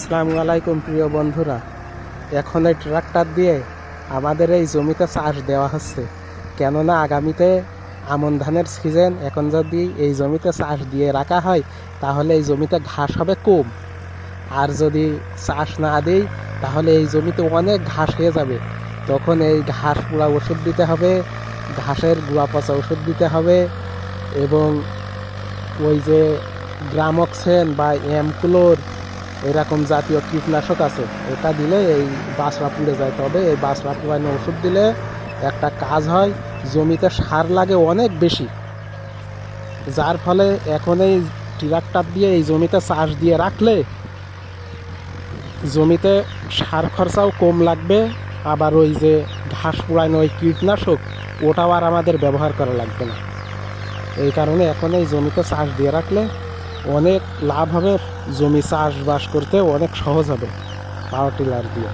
আসসালামু আলাইকুম, প্রিয় বন্ধুরা। এখন এই ট্রাক্টর দিয়ে আমাদের এই জমিতে চাষ দেওয়া হচ্ছে। কেননা আগামীতে আমন ধানের সিজন এখন যদি এই জমিতে চাষ দিয়ে রাখা হয়, তাহলে এই জমিতে ঘাস হবে কম। আর যদি চাষ না দিই, তাহলে এই জমিতে অনেক ঘাস হয়ে যাবে। তখন এই ঘাস পুরা ওষুধ দিতে হবে, ঘাসের গুয়া পচা ওষুধ দিতে হবে, এবং ওই যে গ্রামক্সেন বা এমকুলোর এরকম জাতীয় কীটনাশক আছে, এটা দিলে এই বাসরা পুড়ে যায়। তবে এই বাসরা পুরানো ওষুধ দিলে একটা কাজ হয়, জমিতে সার লাগে অনেক বেশি। যার ফলে এখন এই ট্রাক্টর দিয়ে, এই জমিতে চাষ দিয়ে রাখলে জমিতে সার খরচাও কম লাগবে, আবার ওই যে ঘাস পুরানো ওই কীটনাশক, ওটাও আর আমাদের ব্যবহার করা লাগবে না। এই কারণে এখন এই জমিতে চাষ দিয়ে রাখলে অনেক লাভ হবে জমি চাষবাস করতে অনেক সহজ হবে পাওয়ার টিলার দিয়ে।